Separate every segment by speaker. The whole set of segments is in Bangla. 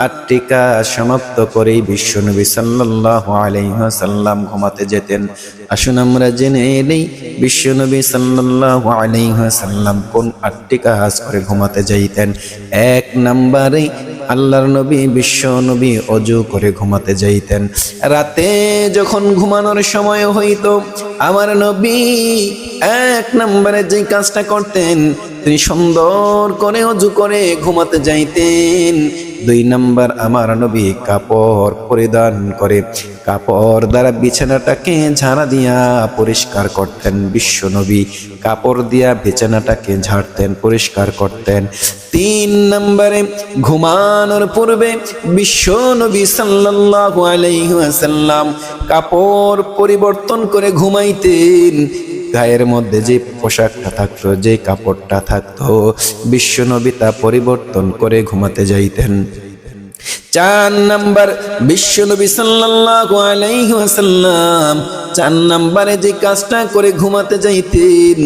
Speaker 1: আটটি কাজ সমাপ্ত করেই বিশ্বনবী সাল্লাল্লাহু আলাইহি ওয়াসাল্লাম ঘুমাতে যেতেন। আসুন আমরা জেনে নেই বিশ্বনবী সাল্লাল্লাহু আলাইহি ওয়াসাল্লাম কোন আটটি কাজ করে ঘুমাতে যাইতেন। এক নম্বরে আল্লাহর নবী বিশ্ব নবী অজু করে ঘুমাতে যাইতেন। রাতে যখন ঘুমানোর সময় হইতো, আমার নবী এক নম্বরে যে কাজটা করতেন, তিনি সুন্দর করে অজু করে ঘুমাতে যাইতেন। দুই নাম্বার আমার নবী কাপড় পরিধান করে। কাপড় দ্বারা বিছানাটাকে ঝাড়া দিয়া পরিষ্কার করতেন বিশ্ব নবী। কাপড় দিয়া বিছানাটাকে ঝাড়তেন, পরিষ্কার করতেন। তিন নম্বরে ঘুমানোর পূর্বে বিশ্ব নবী সাল্লাল্লাহু আলাইহি ওয়াসাল্লাম কাপড় পরিবর্তন করে ঘুমাইতেন। গায়ের মধ্যে যে পোশাকটা থাকতো, যে কাপড়টা থাকতো, বিশ্বনবী তা পরিবর্তন করে ঘুমাতে যাইতেন। চার নাম্বার, বিশ্বনবী সাল্লাল্লাহু আলাইহি ওয়াসাল্লাম চার নাম্বারে যে কাজটা করে ঘুমাতে যাইতেন,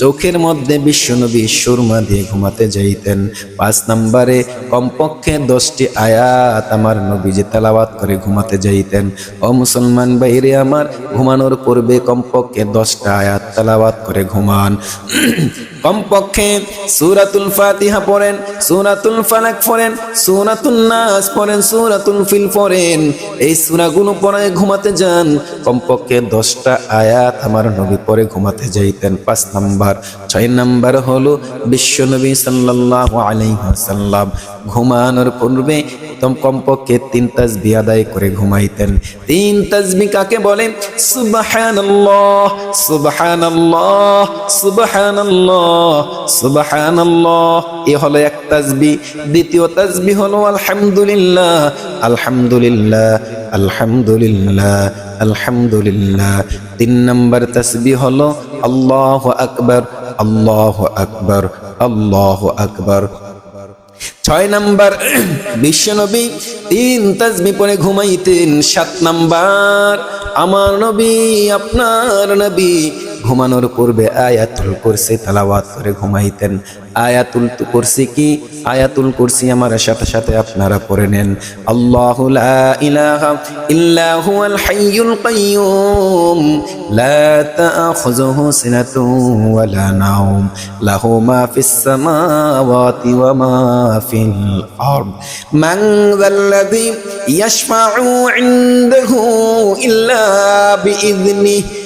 Speaker 1: চোখের মধ্যে বিশ্বনবী সুরমা দিয়ে ঘুমাতে যাইতেন। পাঁচ নাম্বারে কমপক্ষে দশটি আয়াত আমার নবী যে তেলাওয়াত করে ঘুমাতে যাইতেন। ও মুসলমান বাইরে আমার ঘুমানোর পূর্বে কমপক্ষে দশটা আয়াত তেলাওয়াত করে ঘুমান। কমপক্ষে সূরাতুল ফাতিহা পড়েন, সূরাতুল ফালাক পড়েন, সূরাতুন নাস পড়েন, সূরাতুল ফিল পড়েন। এই সূরাগুলো পড়ে ঘুমাতে যান, কমপক্ষে দশটা আয়াত আমার নবী পরে ঘুমাতে যাইতেন। পাঁচ নাম্বার, ছয় নাম্বার হলো বিশ্ব নবী সাল্লাল্লাহু আলাইহি ওয়াসাল্লাম ঘুমানোর পূর্বে কমপক্ষে তিন তাজবি আদায় করে ঘুমাইতেন। তিন তাসবি কাকে বলে? সুবহানাল্লাহ সুবহানাল্লাহ সুবহানাল্লাহ সুবহানাল্লাহ। এ হলো এক তাসবি দ্বিতীয় তাসবি হলো আলহামদুলিল্লাহ আলহামদুলিল্লাহ। আলহামদুলিল্লাহ আলহামদুলিল্লাহ। তিন নম্বর তসবি হলো, আল্লাহ আকবর আল্লাহ আকবর আল্লাহ আকবর। ছয় নাম্বার, বিশ্বনবী তিন তাজমি পরে ঘুমাইতেন। সাত নম্বর, আমার নবী, আপনার নবী ঘুমানোর পূর্বে আয়াতুল কুরসি তালাওয়াত করে ঘুমাইতেন। আয়াতুল কুরসি কি? আয়াতুল কুরসি আমার সাথে সাথে আপনারা পড়ে নেন। আল্লাহু লা ইলাহা ইল্লা হুয়াল হাইয়ুল কাইয়ুম। লা তাখুযুহু সিনাতুন ওয়ালা নাওম। লাহু মা ফিস সামাওয়াতি ওয়া মা ফিল আরদ। মান যাল্লাযী ইয়াশফা'ু 'ইনদাহু ইল্লা বিইذনিহি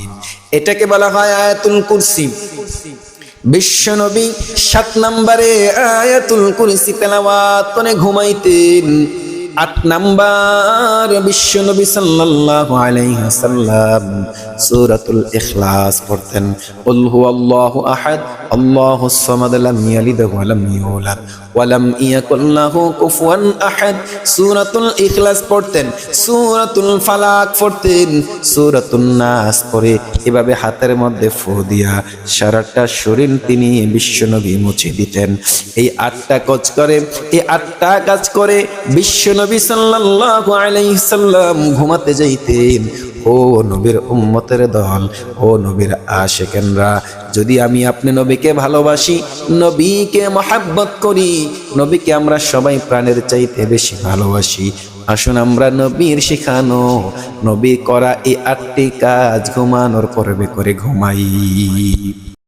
Speaker 1: এটাকে বলা হয় আয়াতুল কুরসি। বিশ্বনবী সাত নম্বরে আয়াতুল কুরসি তেলাওয়াত করে ঘুমাইতেন। আট নাম্বার বিশ্বনবী সাল্লাল্লাহু আলাইহি ওয়াসাল্লাম সূরাতুল ইখলাস পড়তেন। কুল হুয়াল্লাহু আহাদ আল্লাহুস সামাদ লাম ইয়ালিদ ওয়া লাম ইউলাদ, ওয়া লাম ইয়াকুল লাহু কুফুয়ান আহাদ। সূরাতুল ইখলাস পড়তেন, সূরাতুল ফালাক পড়তেন, সূরাতুন নাস পড়ে এভাবে হাতের মধ্যে ফু দিয়া সারাটা শরীর তিনি বিশ্বনবী মুছে দিতেন। এই আটটা কাজ করে, এই আটটা কাজ করে বিশ্বনবী সাল্লাল্লাহু আলাইহি সাল্লাম ঘুমাতে যাইতেন। ও নবীর উম্মতের দল, ও নবীর আশেকেনরা, যদি আমি আপনি নবীকে ভালোবাসি, নবীকে মহাব্বত করি, নবীকে আমরা সবাই প্রাণের চাইতে বেশি ভালোবাসি। আসুন আমরা নবীর শেখানো, নবী করা এই আটটি কাজ ঘুমানোর পর্বে করে ঘুমাই।